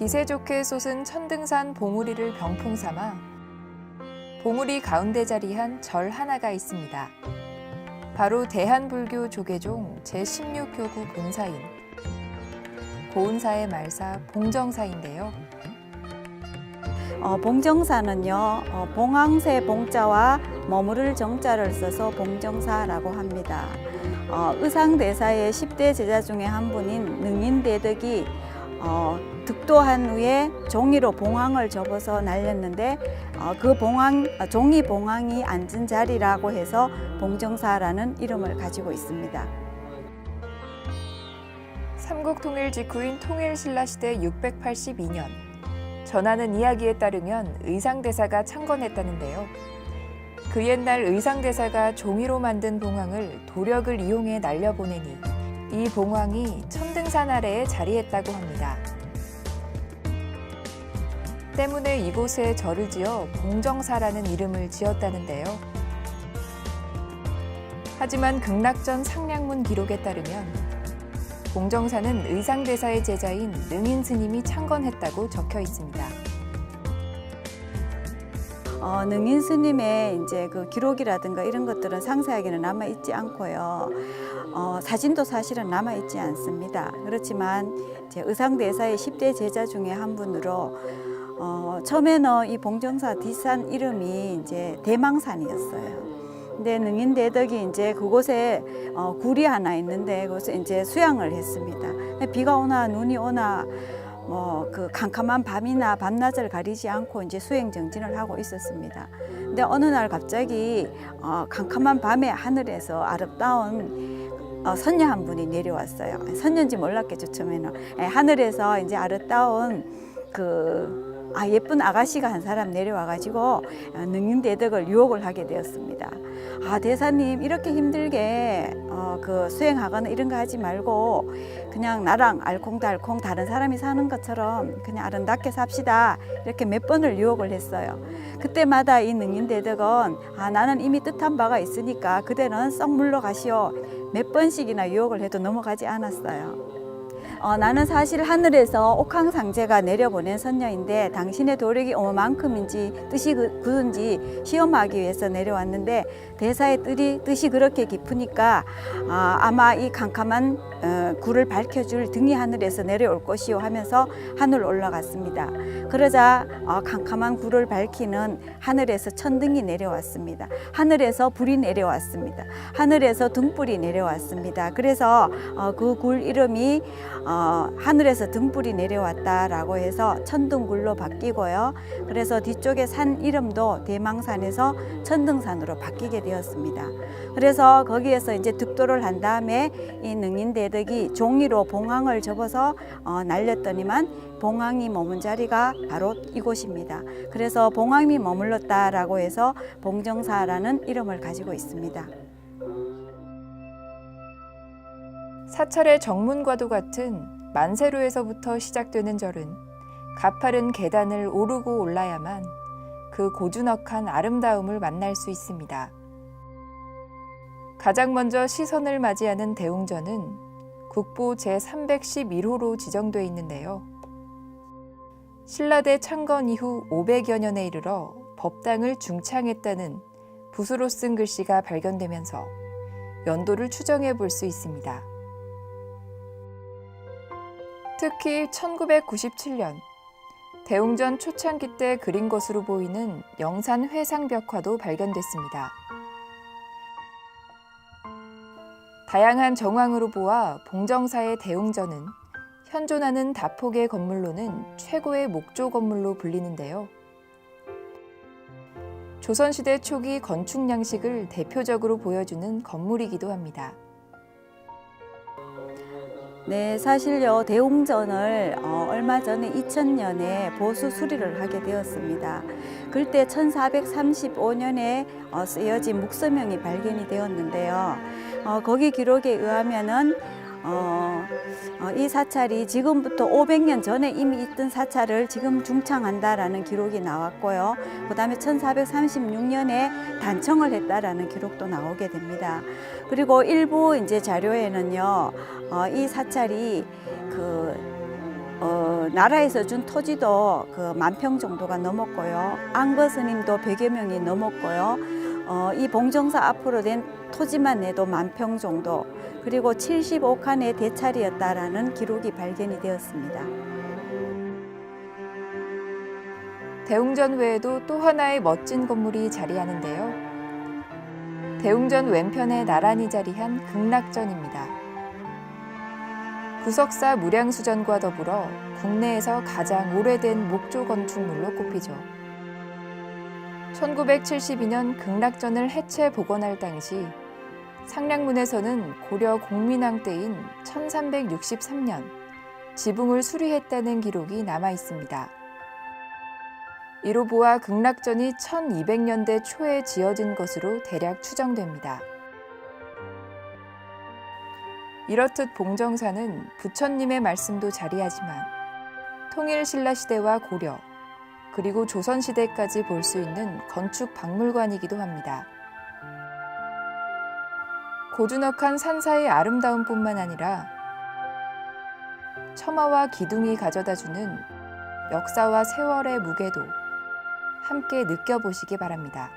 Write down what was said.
기세 좋게 솟은 천등산 봉우리를 병풍 삼아 봉우리 가운데 자리한 절 하나가 있습니다. 바로 대한불교 조계종 제16교구 본사인 고은사의 말사 봉정사인데요. 어, 봉정사는요, 어, 봉황새 봉자와 머무를 정자를 써서 봉정사라고 합니다. 어, 의상대사의 10대 제자 중에 한 분인 능인대덕이 어, 득도한 후에 종이로 봉황을 접어서 날렸는데 어, 그 봉황, 어, 종이 봉황이 앉은 자리라고 해서 봉정사라는 이름을 가지고 있습니다. 삼국 통일 직후인 통일신라 시대 682년 전하는 이야기에 따르면 의상대사가 창건했다는데요. 그 옛날 의상대사가 종이로 만든 봉황을 도력을 이용해 날려보내니 이 봉황이 천등산 아래에 자리했다고 합니다. 때문에 이곳에 절을 지어 봉정사라는 이름을 지었다는데요. 하지만 극락전 상량문 기록에 따르면 봉정사는 의상대사의 제자인 능인 스님이 창건했다고 적혀 있습니다. 어, 능인 스님의 이제 그 기록이라든가 이런 것들은 상세하게는 남아 있지 않고요. 어, 사진도 사실은 남아 있지 않습니다. 그렇지만 제 의상대사의 10대 제자 중에 한 분으로 어, 처음에는 이 봉정사 뒷산 이름이 이제 대망산이었어요. 근데 능인 대덕이 이제 그곳에 어, 굴이 하나 있는데 그곳에 이제 수양을 했습니다. 비가 오나 눈이 오나 뭐그 캄캄한 밤이나 밤낮을 가리지 않고 이제 수행 정진을 하고 있었습니다. 근데 어느 날 갑자기 어, 캄캄한 밤에 하늘에서 아름다운 어, 선녀 한 분이 내려왔어요. 선녀인지 몰랐겠죠 처음에는 예, 하늘에서 이제 아름다운 그 아, 예쁜 아가씨가 한 사람 내려와가지고 어, 능인대덕을 유혹을 하게 되었습니다. 아 대사님 이렇게 힘들게 어, 그 수행하거나 이런 거 하지 말고 그냥 나랑 알콩달콩 다른 사람이 사는 것처럼 그냥 아름답게 삽시다 이렇게 몇 번을 유혹을 했어요. 그때마다 이 능인대덕은 아 나는 이미 뜻한 바가 있으니까 그대는 썩 물러가시오 몇 번씩이나 유혹을 해도 넘어가지 않았어요. 어, 나는 사실 하늘에서 옥황상제가 내려보낸 선녀인데 당신의 도력이 얼마만큼인지 뜻이 그- 굳은지 시험하기 위해서 내려왔는데 대사의 뜻이, 뜻이 그렇게 깊으니까 아, 아마 이 캄캄한 어, 굴을 밝혀줄 등이 하늘에서 내려올 것이요 하면서 하늘 올라갔습니다. 그러자 어, 캄캄한 굴을 밝히는 하늘에서 천등이 내려왔습니다. 하늘에서 불이 내려왔습니다. 하늘에서 등불이 내려왔습니다. 그래서 어, 그굴 이름이 어, 하늘에서 등불이 내려왔다라고 해서 천등굴로 바뀌고요. 그래서 뒤쪽에 산 이름도 대망산에서 천등산으로 바뀌게 되었습니다. 그래서 거기에서 이제 득도를 한 다음에 이 능인대덕이 종이로 봉황을 접어서 어, 날렸더니만 봉황이 머문 자리가 바로 이곳입니다. 그래서 봉황이 머물렀다라고 해서 봉정사라는 이름을 가지고 있습니다. 사찰의 정문과도 같은 만세로에서부터 시작되는 절은 가파른 계단을 오르고 올라야만 그 고즈넉한 아름다움을 만날 수 있습니다. 가장 먼저 시선을 맞이하는 대웅전은 국보 제311호로 지정돼 있는데요. 신라대 창건 이후 500여 년에 이르러 법당을 중창했다는 붓으로 쓴 글씨가 발견되면서 연도를 추정해 볼 수 있습니다. 특히 1997년 대웅전 초창기 때 그린 것으로 보이는 영산 회상 벽화도 발견됐습니다. 다양한 정황으로 보아 봉정사의 대웅전은 현존하는 다폭의 건물로는 최고의 목조 건물로 불리는데요. 조선시대 초기 건축 양식을 대표적으로 보여주는 건물이기도 합니다. 네, 사실요 대웅전을 어, 얼마 전에 2000년에 보수 수리를 하게 되었습니다. 그때 1435년에 어, 쓰여진 묵서명이 발견이 되었는데요. 어, 거기 기록에 의하면은 어, 어, 이 사찰이 지금부터 500년 전에 이미 있던 사찰을 지금 중창한다라는 기록이 나왔고요. 그 다음에 1436년에 단청을 했다라는 기록도 나오게 됩니다. 그리고 일부 이제 자료에는요, 어, 이 사찰이 그 어, 나라에서 준 토지도 그 만 평 정도가 넘었고요. 안거 스님도 100여 명이 넘었고요. 어, 이 봉정사 앞으로 된 토지만 내도 만 평 정도 그리고 75칸의 대찰이었다라는 기록이 발견이 되었습니다. 대웅전 외에도 또 하나의 멋진 건물이 자리하는데요. 대웅전 왼편에 나란히 자리한 극락전입니다. 구석사 무량수전과 더불어 국내에서 가장 오래된 목조 건축물로 꼽히죠. 1972년 극락전을 해체 복원할 당시 상량문에서는 고려 공민왕 때인 1363년 지붕을 수리했다는 기록이 남아 있습니다. 이로 보아 극락전이 1200년대 초에 지어진 것으로 대략 추정됩니다. 이렇듯 봉정사는 부처님의 말씀도 자리하지만 통일신라 시대와 고려 그리고 조선 시대까지 볼 수 있는 건축 박물관이기도 합니다. 고즈넉한 산사의 아름다움뿐만 아니라 처마와 기둥이 가져다주는 역사와 세월의 무게도 함께 느껴보시기 바랍니다.